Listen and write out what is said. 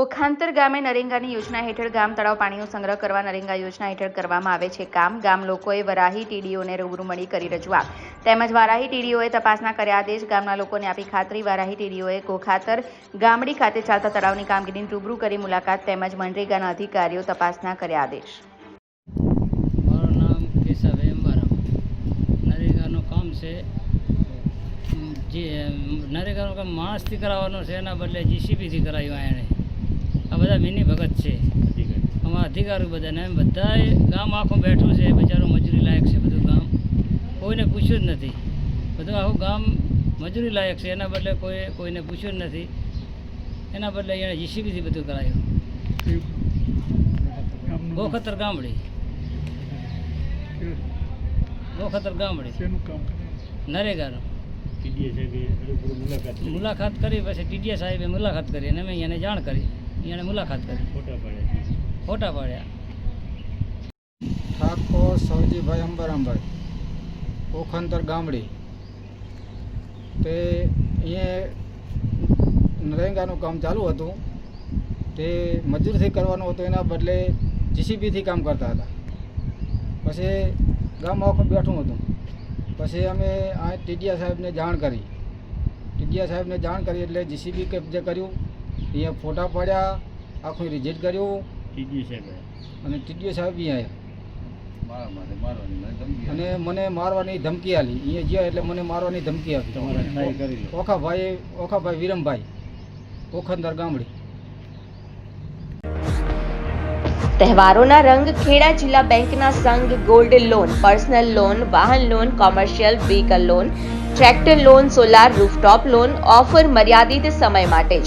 કોખાંતર ગામે નરેંગાની યોજના હેઠળ ગામ તળાવ પાણીનો સંગ્રહ કરવા નરેંગા યોજના હેઠળ કરવામાં આવે છે કામ. ગામ લોકોએ વરાહી ટીડીઓને રૂબરૂ મળી કરી રજૂઆત. તેમજ વારાહી ટીડીઓએ તપાસના કર્યા આદેશ ગામના લોકોને આપી ખાતરી. વારાહી ટીડીઓએ કોખાતર ગામડી ખાતે ચાલતા તળાવની કામગીરીની રૂબરૂ કરી મુલાકાત તેમજ મનરેગાના અધિકારીઓ તપાસના કર્યા આદેશ. મારું નામ કેશવ નરેગાનું કામ છે, જે, નરેગાનું કામ માણસથી કરાવવાનું છે, એના બદલે જીસીબીથી કરાવ્યું એણે. આ બધા મિની ભગત છે. અમારા અધિકારી બધા ને એમ બધાએ ગામ આખું બેઠું છે બિચારું મજૂરી લાયક છે બધું ગામ. કોઈને પૂછ્યું જ નથી. બધું આખું ગામ મજૂરી લાયક છે એના બદલે કોઈ કોઈને પૂછ્યું જ નથી. એના બદલે એણે જીસીબીથી બધું કરાયું. ગોખતર ગામડી. ગોખતર ગામડી. નરેગાનું. મુલાકાત કરી. પછી ટીડીએ સાહેબે મુલાકાત કરી અને અમે એને જાણ કરી. એને મુલાકાત કરી. ફોટા પાડ્યા. ઠાકોર સવજીભાઈ અંબરામભાઈ ઓખંતર ગામડી. તે અહીંયા નરેંગાનું કામ ચાલુ હતું. તે મજૂરથી કરવાનું હતું એના બદલે જીસીબીથી કામ કરતા હતા. પછી ગામ આખું બેઠું હતું. પછી અમે આ ટીડિયા સાહેબને જાણ કરી. ટીડિયા સાહેબને જાણ કરી એટલે જીસીબી કબજે કર્યું અહીંયા ફોટા પાડ્યા આખું રિજેક્ટ કર્યું. અને ટીડીઓ સાહેબ બી આવ્યા. અને મને મારવાની ધમકી આલી અહીંયા જ્યાં એટલે મને મારવાની ધમકી આપી. ઓખાભાઈ ઓખાભાઈ વિરમભાઈ ઓખંદર ગામડી. તહેવારોના રંગ ખેડા જિલ્લા બેંકના સંઘ ગોલ્ડ લોન પર્સનલ લોન વાહન loan commercial vehicle loan tractor loan solar rooftop loan offer મર્યાદિત સમય માટે જ.